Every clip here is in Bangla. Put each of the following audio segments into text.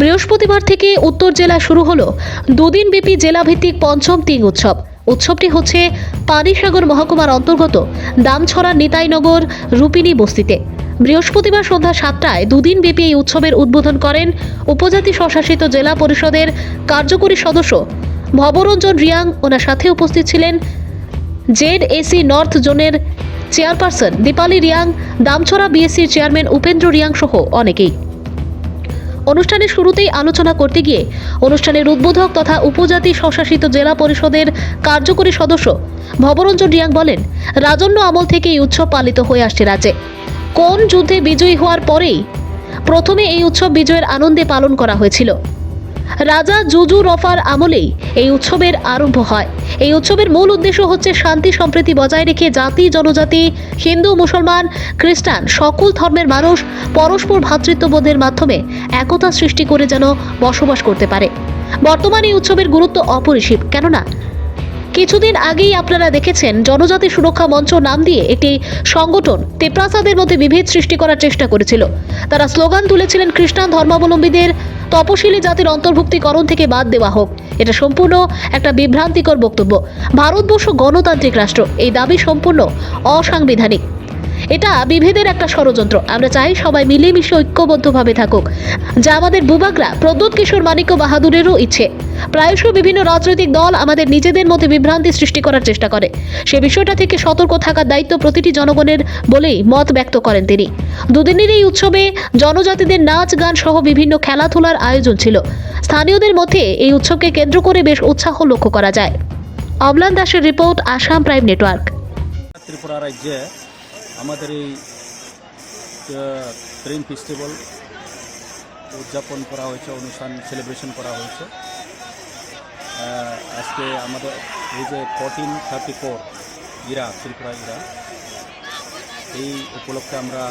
বৃহস্পতিবার থেকে উত্তর জেলা শুরু হলো দুদিন ব্যাপী জেলাভিত্তিক পঞ্চম তিন উৎসব। উৎসবটি হচ্ছে পানিসাগর মহকুমার অন্তর্গত দামছড়া নিতাইনগর রূপিনী বস্তিতে। বৃহস্পতিবার সন্ধ্যা সাতটায় দুদিন ব্যাপী এই উৎসবের উদ্বোধন করেন উপজাতি স্বশাসিত জেলা পরিষদের কার্যকরী সদস্য ভবরঞ্জন রিয়াং। ওনার সাথে উপস্থিত ছিলেন জেড এসি নর্থ জোনের চেয়ারপারসন দীপালি রিয়াং। দামছড়া বিএসসির চেয়ারম্যান উপেন্দ্র রিয়াং সহ অনেকেই। অনুষ্ঠানের শুরুতেই আলোচনা করতে গিয়ে অনুষ্ঠানের উদ্বোধক তথা উপজাতি স্বশাসিত জেলা পরিষদের কার্যকরী সদস্য ভবরঞ্জন রিয়াং বলেন, রাজন্য আমল থেকে এই উৎসব পালিত হয়ে আসছে রাজ্যে। কোন যুদ্ধে বিজয়ী হওয়ার পরেই প্রথমে এই উৎসব বিজয়ের আনন্দে পালন করা হয়েছিল। রাজা জুজু রফার আমলেই এই উৎসবের আরম্ভ হয়। এই উৎসবের মূল উদ্দেশ্য হচ্ছে শান্তি সম্প্রীতি বজায় রেখে জাতি, জনজাতি, হিন্দু, মুসলমান, খ্রিস্টান, সকল ধর্মের মানুষ পরস্পর ভ্রাতৃত্ববোধের মাধ্যমে একতা সৃষ্টি করে যেন বসবাস করতে পারে। বর্তমানে এই উৎসবের গুরুত্ব অপরিসীম, কেননা কিছুদিন আগেই আপনারা দেখেছেন, জনজাতি সুরক্ষা মঞ্চ নাম দিয়ে একটি সংগঠন তেপ্রাসাদের মধ্যে বিভেদ সৃষ্টি করার চেষ্টা করেছিল। তারা স্লোগান তুলেছিলেন খ্রিস্টান ধর্মাবলম্বীদের তপশিলি জাতির অন্তর্ভুক্তিকরণ থেকে বাদ দেওয়া হোক। এটা সম্পূর্ণ একটা বিভ্রান্তিকর বক্তব্য। ভারতবর্ষ গণতান্ত্রিক রাষ্ট্র, এই দাবি সম্পূর্ণ অসাংবিধানিক। এটা বিভেদের একটা ষড়যন্ত্র। আমরা চাই সবাই মিলেমিশে ঐক্যবদ্ধভাবে থাকুক। যা আমাদের বুবাগরা, প্রদ্যোৎ কিশোর মানিক্য বাহাদুরেরও ইচ্ছে। প্রায়শ বিভিন্ন রাজনৈতিক দল আমাদের নিজেদের মধ্যে বিভ্রান্তি সৃষ্টি করার চেষ্টা করে। সে বিষয়টা থেকে সতর্ক থাকার দায়িত্ব প্রতিটি জনগণের বলেই মত ব্যক্ত করেন তিনি। দুদিনের এই উৎসবে জনজাতিদের নাচ গান সহ বিভিন্ন খেলাধুলার আয়োজন ছিল। স্থানীয়দের মধ্যে এই উৎসবকে কেন্দ্র করে বেশ উৎসাহ লক্ষ্য করা যায়। অমলান দাসের report Assam prime network. Tripura রাজ্যে আমাদের এই ট্রেন ফেস্টিভ্যাল উদযাপন করা হয়েছে অনুষ্ঠান সেলিব্রেশন করা হয়েছে। আজকে আমাদের এই যে fourteen thirty four era Tripura era এই উপলক্ষে আমরা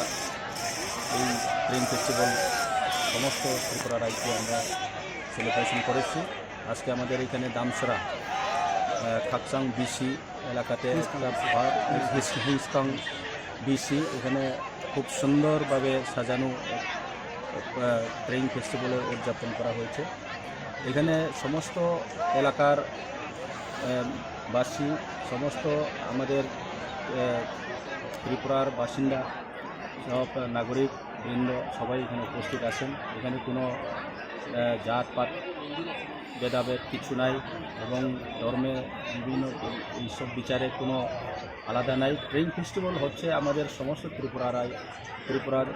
এই ট্রেন ফেস্টিভ্যাল সমস্ত ত্রিপুরা রাজ্যে আমরা সেলিব্রেশন করেছি। আজকে আমাদের এখানে দামসরা খাকসাং বিসি এলাকাতে একটা ভা- হিস- হিংস্তাং বিসি এখানে খুব সুন্দরভাবে সাজানো ট্রেন ফেস্টিভ্যালে উদযাপন করা হয়েছে। এখানে সমস্ত এলাকার বাসী, সমস্ত আমাদের ত্রিপুরার বাসিন্দা, সব নাগরিক, বৃন্দ সবাই এখানে উপস্থিত আছেন। এখানে কোনো জাতপাত ভেদাভেদ কিছু নাই এবং ধর্মে বিভিন্ন এইসব বিচারে কোনো আলাদা নাই। ট্রেন ফেস্টিভ্যাল হচ্ছে আমাদের সমস্ত ত্রিপুরা রায় ত্রিপুরার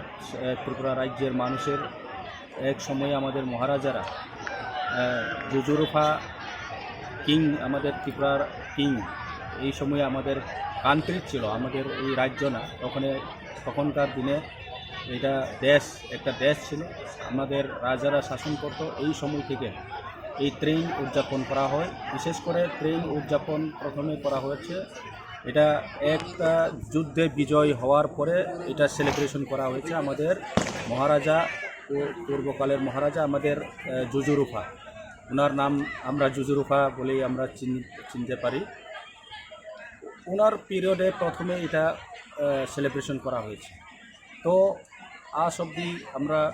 ত্রিপুরা রাজ্যের মানুষের এক সময়ে আমাদের মহারাজারা জুজুরুফা কিং, আমাদের ত্রিপুরার কিং, এই সময়ে আমাদের কান্ট্রি ছিল, আমাদের এই রাজ্য না। ওখানে তখনকার দিনে এটা দেশ, একটা দেশ ছিল। আমাদের রাজারা শাসন করত এই সময় থেকে। এই ট্রেন উদযাপন করা হয়। বিশেষ করে ট্রেন উদযাপন প্রথমে করা হয়েছে এটা একটা যুদ্ধে বিজয় হওয়ার পরে এটা সেলিব্রেশন করা হয়েছে আমাদের মহারাজা ও পূর্বকালের মহারাজা, আমাদের জুজুরুফা ওনার নাম আমরা জুজুরুফা বলেই আমরা চিন- চিনতে পারি। ওনার পিরিয়ডে প্রথমে এটা সেলিব্রেশন করা হয়েছে। তো আজ অবধি আমরা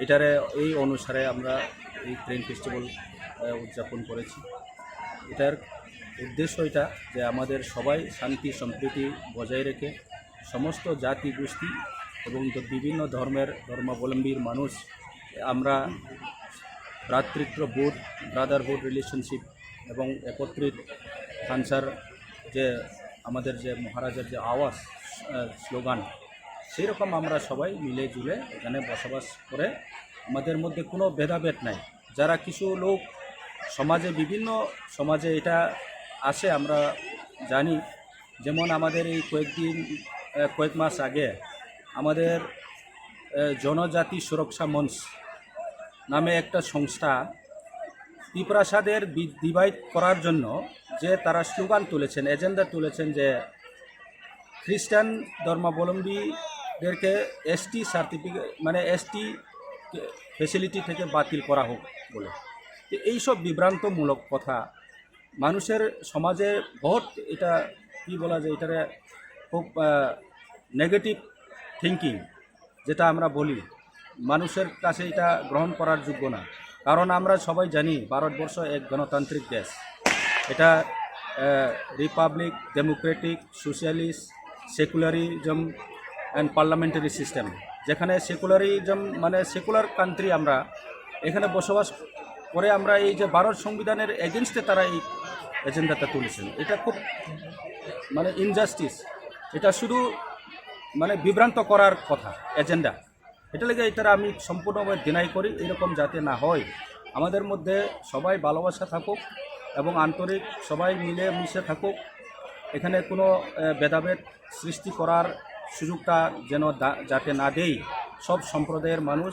এটারে, এই অনুসারে আমরা এই ট্রেন ফেস্টিভ্যাল উদযাপন করেছি। এটার উদ্দেশ্য এটা যে আমাদের সবাই শান্তি, সম্প্রীতি বজায় রেখে সমস্ত জাতি, গোষ্ঠী এবং বিভিন্ন ধর্মের ধর্মাবলম্বীর মানুষ, আমরা ভ্রাতৃত্ববোধ ব্রাদারহুড রিলেশনশিপ এবং একত্রিত খানসার যে আমাদের যে মহারাজার যে আওয়াজ স্লোগান সেই রকম আমরা সবাই মিলে জুলে এখানে বসবাস করে আমাদের মধ্যে কোনো ভেদাভেদ নাই। যারা কিছু লোক সমাজে, বিভিন্ন সমাজে এটা আসে আমরা জানি। যেমন আমাদের এই কয়েকদিন কয়েক মাস আগে আমাদের জনজাতি সুরক্ষা মঞ্চ নামে একটা সংস্থা পিপ্রাসাদের ডিভাইড করার জন্য যে তারা স্লোগান তুলেছেন, এজেন্ডা তুলেছেন যে খ্রিস্টান ধর্মাবলম্বীদেরকে এসটি সার্টিফিকেট মানে এসটি ফেসিলিটি থেকে বাতিল করা হোক বলে। এইসব বিভ্রান্তমূলক কথা মানুষের সমাজে বহুত এটা, কি বলা যায়, এটারে খুব নেগেটিভ থিঙ্কিং যেটা আমরা বলি। মানুষের কাছে এটা গ্রহণ করার যোগ্য না। কারণ আমরা সবাই জানি, ভারতবর্ষ এক গণতান্ত্রিক দেশ। এটা republic democratic socialist secularism and parliamentary system যেখানে সেকুলারিজম মানে সেকুলার কান্ট্রি আমরা, এখানে বসবাস করে আমরা এই যে ভারত সংবিধানের এগেনস্টে তারা এই এজেন্ডাটা তুলেছেন। এটা খুব মানে ইনজাস্টিস এটা শুধু মানে বিভ্রান্ত করার কথা, এজেন্ডা। এটা লেগে এটা আমি সম্পূর্ণভাবে ডিনাই করি, এরকম যাতে না হয়। আমাদের মধ্যে সবাই ভালোবাসা থাকুক এবং আন্তরিক সবাই মিলে মিশে থাকুক। এখানে কোনো ভেদাভেদ সৃষ্টি করার সুযোগটা যেন যাতে না দেই। সব সম্প্রদায়ের মানুষ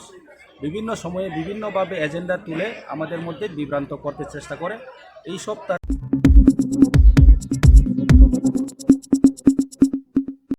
বিভিন্ন সময়ে বিভিন্নভাবে এজেন্ডা তুলে আমাদের মধ্যে বিভ্রান্ত করতে চেষ্টা করে। এই সব তার